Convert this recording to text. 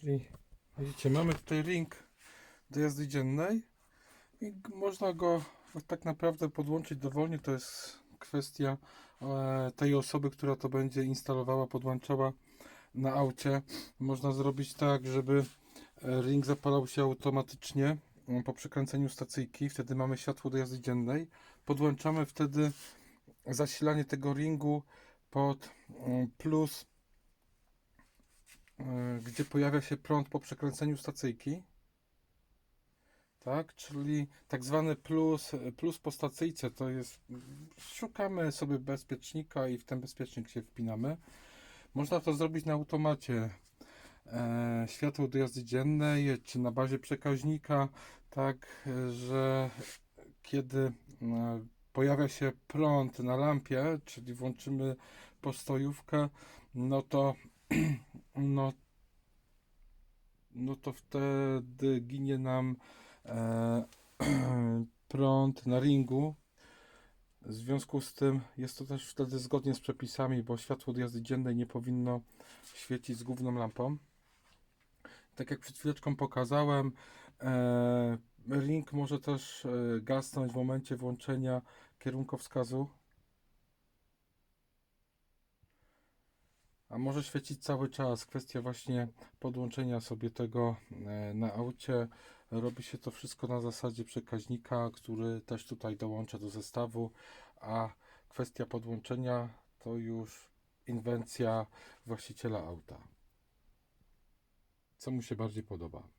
Czyli widzicie, mamy tutaj ring do jazdy dziennej i można go tak naprawdę podłączyć dowolnie. To jest kwestia e, tej osoby, która to będzie instalowała, podłączała na aucie. Można zrobić tak, żeby e, ring zapalał się automatycznie mm, po przekręceniu stacyjki. Wtedy mamy światło do jazdy dziennej. Podłączamy wtedy zasilanie tego ringu pod mm, plus gdzie pojawia się prąd po przekręceniu stacyjki. Tak, czyli tak zwany plus, plus po stacyjce to jest, szukamy sobie bezpiecznika i w ten bezpiecznik się wpinamy. Można to zrobić na automacie. E, światło do jazdy dziennej, czy na bazie przekaźnika, tak, e, że kiedy e, pojawia się prąd na lampie, czyli włączymy postojówkę, no to no, no to wtedy ginie nam e, prąd na ringu. W związku z tym jest to też wtedy zgodnie z przepisami, bo światło do jazdy dziennej nie powinno świecić z główną lampą. Tak jak przed chwileczką pokazałem, e, ring może też e, gasnąć w momencie włączenia kierunkowskazu. Może świecić cały czas. Kwestia właśnie podłączenia sobie tego e, na aucie. Robi się to wszystko na zasadzie przekaźnika, który też tutaj dołącza do zestawu, a kwestia podłączenia to już inwencja właściciela auta. Co mu się bardziej podoba.